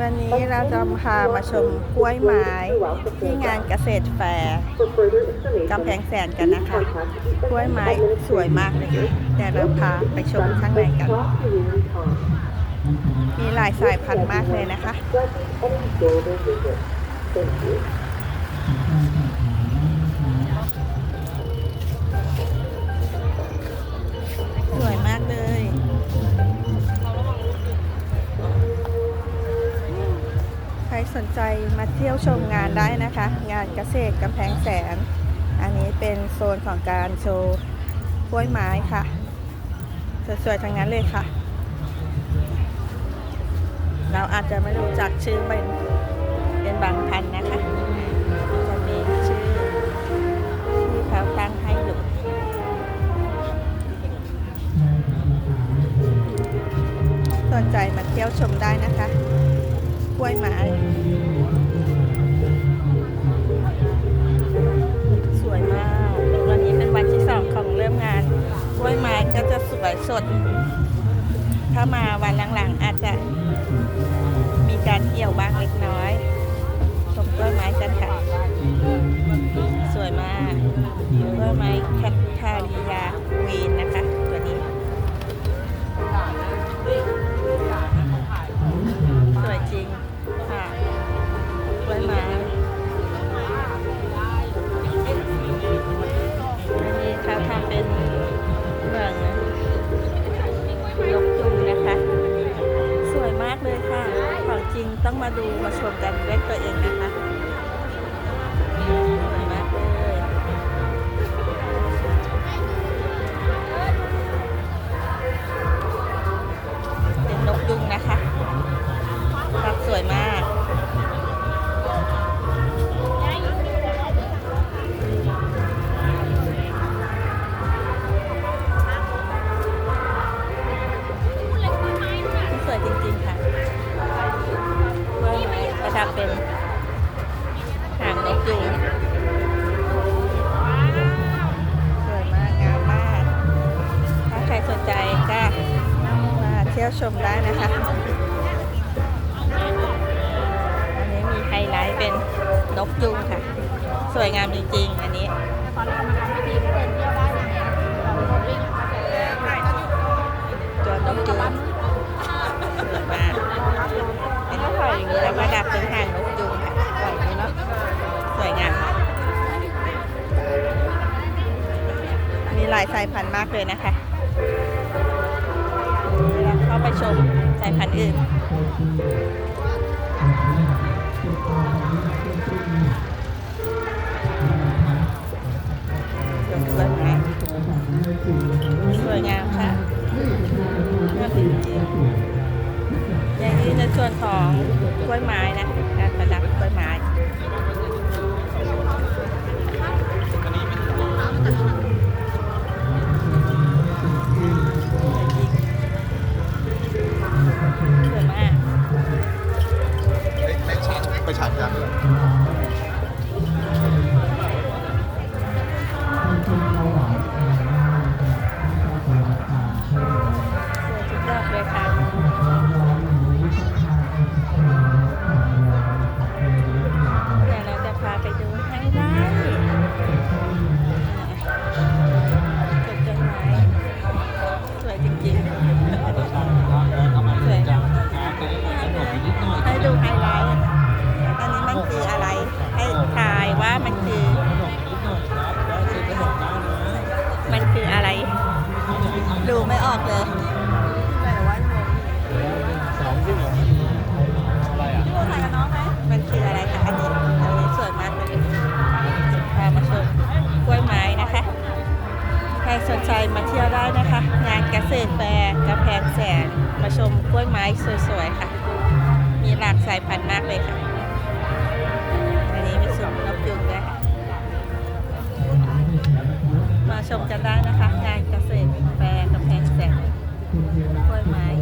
วันนี้เราจะพามาชมกล้วยไม้ที่งานเกษตรแฟร์กำแพงแสนกันนะคะ กล้วยไม้สวยมากเลยแต่เราพาไปชมข้างในกัน มีหลายสายพันธุ์มากเลยนะคะ สนใจมาเที่ยวชมงานได้นะคะ งานเกษตรกำแพงแสน อันนี้เป็นโซนของการโชว์กล้วยไม้ค่ะ สวยๆทั้งนั้นเลยค่ะ เราอาจจะไม่รู้จักชื่อเป็นเป็นบางพันนะคะ จะมีชื่อที่เขาตั้งให้อยู่สนใจมาเที่ยวชมได้นะคะ ล้วยไม้สวยมาก วันนี้เป็นวันที่สองของเริ่มงานกล้วยไม้ก็จะสวยสด ถ้ามาวันหลังๆ อาจจะมีการเกี่ยวบ้างเล็กน้อยชมกล้วยไม้กันค่ะ มาดูมาชมกันด้วยตัวเองนะคะ มาเที่ยวชมได้นะคะ อันนี้มีไฮไลท์เป็นนกยุงค่ะ สวยงามจริงๆ อันนี้ตัวนกยุงสวยมากเป็นข่อยอย่างนี้แล้วก็ดับเป็นหางนกยุงค่ะข่อยนี้เนาะสวยงามมีหลายสายพันธุ์มากเลยนะคะ ชมสายพันธุ์อื่น สวยสวยมสวยงามค่ะงามจริงๆอย่างนี้ในส่วนของกล้วยไม้นะคะ ดูไม่ออกเลยสองที่เหรออะไรอะพี่โบถ่ายกับน้องไหมมันคือะไรกันอันนี้สวยมากเลยพามาชมกล้วยไม้นะคะใครสนใจมาเที่ยวได้นะคะ งานกเกษตรแฟร์กระแพงแสนมาชมกล้วยไม้สวยๆค่ะ มีหลากสายพันธุ์มากเลยค่ะ อันนี้มีสุนนกยุงด้วยมาชมกันได้นะคะ quay máy